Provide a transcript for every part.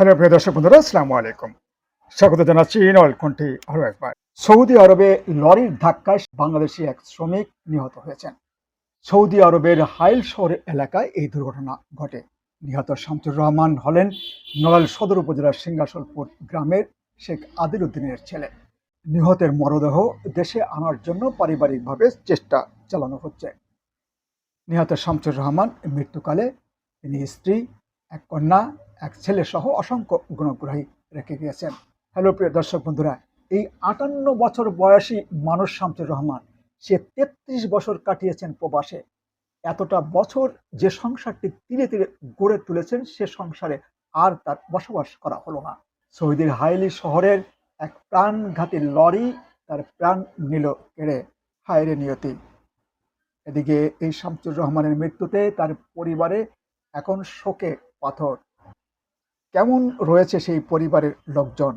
Hello প্রিয় দর্শক বন্ধুরা, আসসালামু আলাইকুম। স্বাগত জানাচ্ছি নল কণ্ঠে আরও একবার। সৌদি আরবে লরির ধাক্কায় বাংলাদেশি এক শ্রমিক নিহত হয়েছেন। সৌদি আরবের হাইল শহর এলাকায় এই দুর্ঘটনা ঘটে। নিহত শামসুর রহমান হলেন নড়াইল সদর উপজেলার সিংহাসলপুর গ্রামের শেখ আদিল উদ্দিনের ছেলে। নিহতের মরদেহ দেশে আনার জন্য পারিবারিকভাবে চেষ্টা চালানো হচ্ছে। নিহত শামসুর রহমান মৃত্যুকালে তিনি স্ত্রী, এক কন্যা এক ছেলে সহ অসংখ্য গুণগ্রাহী রেখে গিয়েছেন। হ্যালো, প্রিয় দর্শক বন্ধুরা, এই আটান্ন বছর বয়সী মানুষ শামসুর রহমান, সে তেত্রিশ বছর কাটিয়েছেন প্রবাসে। এতটা বছর যে সংসারটি ধীরে ধীরে গড়ে তুলেছেন, সে সংসারে আর তার বসবাস করা হলো না। সৌদির হাইলি শহরের এক প্রাণঘাতী লরি তার প্রাণ নিল কেড়ে। হায়রে নিয়তি। এদিকে এই শামসুর রহমানের মৃত্যুতে তার পরিবারে এখন শোকে পাথর। কেমন রয়েছে সেই পরিবারের লোকজন?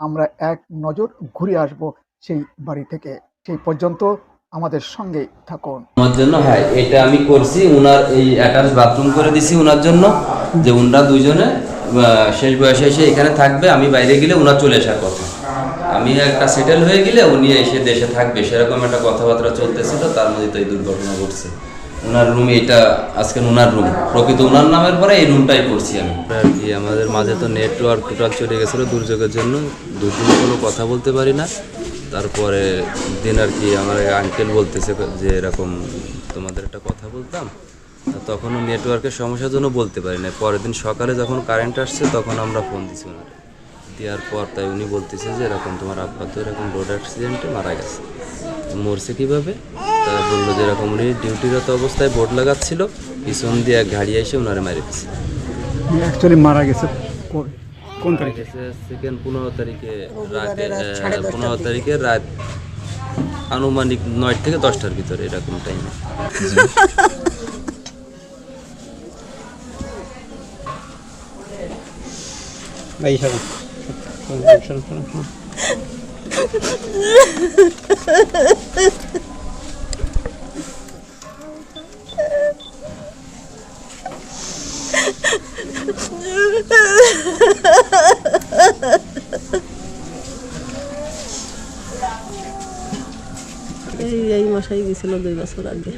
আমরা এক নজর ঘুরে আসব সেই বাড়ি থেকে। সেই পর্যন্ত আমাদের সঙ্গে থাকুন। আমার জন্য হ্যাঁ এটা আমি করছি। উনার এই অ্যাটাচ বাথরুম করে দিছি উনার জন্য যে উনরা দুইজনে আহ, শেষ বয়সে এসে এখানে থাকবে আমি বাইরে গেলে উনার চলে আসার কথা। আমি একটা সেটেল হয়ে গেলে উনি এসে দেশে থাকবে। সেরকম একটা কথাবার্তা চলতেছিল তার মধ্যে তো এই দুর্ঘটনা ঘটছে। ওনার রুম এটা, আজকে ওনার রুম প্রকৃত ওনার নামের পরে এই রুমটাই করছি আমি। আর কি আমাদের মাঝে তো নেটওয়ার্ক টোটাল চলে গেছিল দুর্যোগের জন্য। দুদিন কোনো কথা বলতে পারি না। তারপরে দিন আর কি আমার আঙ্কেল বলতেছে যে এরকম তোমাদের একটা কথা বলতাম। তখনও নেটওয়ার্কের সমস্যার জন্য বলতে পারি না পরের দিন সকালে যখন কারেন্ট আসছে, তখন আমরা ফোন দিছি ওনারে দেওয়ার পর তাই উনি বলতেছে যে এরকম তোমার আব্বা তো এরকম রোড অ্যাক্সিডেন্টে মারা গেছে। মরছে কীভাবে? তা বলল যে এরকম উনি ডিউটিরত অবস্থায় বোর্ড লাগাচ্ছিল পিছন দিয়ে এক গাড়ি এসে ওনারে মারে দিচ্ছে অ্যাকচুয়ালি মারা গেছে কোন তারিখে? সেকেন্ড পনেরো তারিখে রাতে পনেরো তারিখে রাত আনুমানিক নয় থেকে দশটার ভিতরে এরকম টাইমে এই সব শোন, শোন, শোন। এই এই মশাই গেছিল দুই বছর আগে।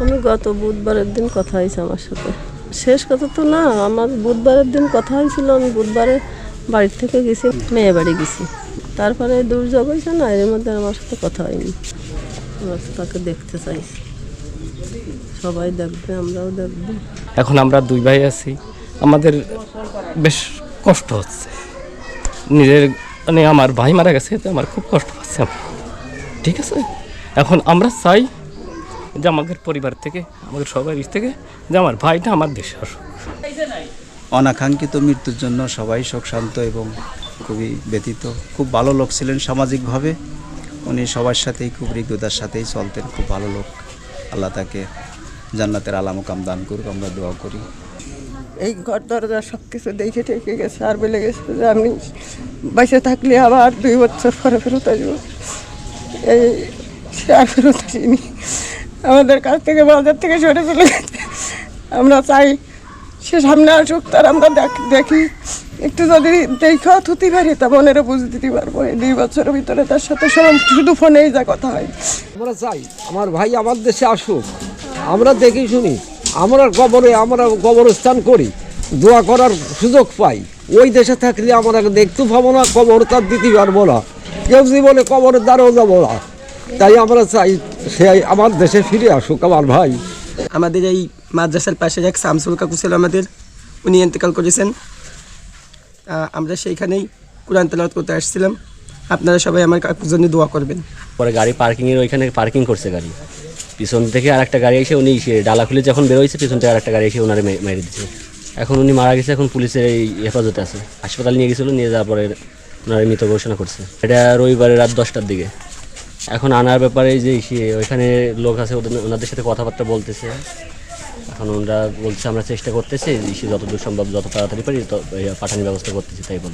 আমি গত বুধবারের দিন কথা হয়েছে আমার সাথে। শেষ কথা তো না, আমার বুধবারের দিন কথা হয়েছিল, আমি বুধবারে বাড়ির থেকে গেছি মেয়ে বাড়ি গেছি। তারপরে দুর্যোগ হয়েছে না, এর মধ্যে আমার সাথে কথা হয়নি। আমার তাকে দেখতে চাই। সবাই দেখবে, আমরাও দেখব। এখন আমরা দুই ভাই আছি। আমাদের বেশ কষ্ট হচ্ছে। নিজের মানে আমার ভাই মারা গেছে, তো আমার খুব কষ্ট হচ্ছে। ঠিক আছে? এখন আমরা চাই যে আমাদের পরিবার থেকে আমাদের সবার ইস থেকে যে আমার ভাইটা আমার দেশে আসুক। অনাকাঙ্ক্ষিত মৃত্যুর জন্য সবাই শোক শান্ত এবং খুবই ব্যতীত খুব ভালো লোক ছিলেন সামাজিকভাবে। উনি সবার সাথেই খুব হৃদ্যতার সাথেই চলতেন খুব ভালো লোক। আল্লাহ তাকে জান্নাতের আলামকাম দান করুক আমরা দোয়া করি। এই ঘর দরজা সব কিছু দেখে ঠেকে গেছে আর বলে গেছে যে আমি বাইসে থাকলে আবার দুই বছর পরে ফেরত আসব। এই সে আর ফেরত আসেনি আমাদের কাছ থেকে বাজার থেকে সরে চলে গেছে। আমরা চাই সে সামনে আসুক, তার আমরা দেখ- একটু যদি দেখা থুতি পারি, তা মনেরও বুঝে দিতে পারব। এই দুই বছরের ভিতরে তার সাথে সব শুধু ফোনেই যা কথা হয়। আমরা চাই আমার ভাই আমার দেশে আসুক। আমরা দেখি শুনি। আমরা কবরে আমরা কবরস্থান করি। দোয়া করার সুযোগ পাই। ওই দেশে থাকলে আমরা দেখতে পাবো না, কবর তার দিতে পারব না। কেউ জীবনে কবরের দ্বারাও যাব না। তাই আমরা চাই সে আমার দেশে ফিরে আসুক আমার ভাই। আমাদের এই মাদ্রাসার পাশে এক শামসুল কাকু ছিল আমাদের উনি ইন্তেকাল করেছেন। আমরা সেইখানেই কোরআন তেলাওয়াত করতে আসছিলাম। আপনারা সবাই আমার কাকুর জন্য দোয়া করবেন। পরে গাড়ি পার্কিংয়ের ওইখানে পার্কিং করছে গাড়ি। পিছন থেকে আর একটা গাড়ি এসে উনি ডালা খুলে যখন বেরোইছে পিছন থেকে আর একটা গাড়ি এসে ওনারে মেরে দিচ্ছে এখন উনি মারা গেছে এখন পুলিশের এই হেফাজতে আছে। হাসপাতাল নিয়ে গেছিল নিয়ে যাওয়ার পরে ওনারে মৃত ঘোষণা করছে। এটা রবিবারে রাত দশটার দিকে। এখন আনার ব্যাপারে যে ওইখানে লোক আছে, ওদের ওনাদের সাথে কথাবার্তা বলতেছে। এখন ওনারা বলছে, আমরা চেষ্টা করতেছি যতদূর সম্ভব যত তাড়াতাড়ি পারি পাঠানোর ব্যবস্থা করতেছি, তাই বলল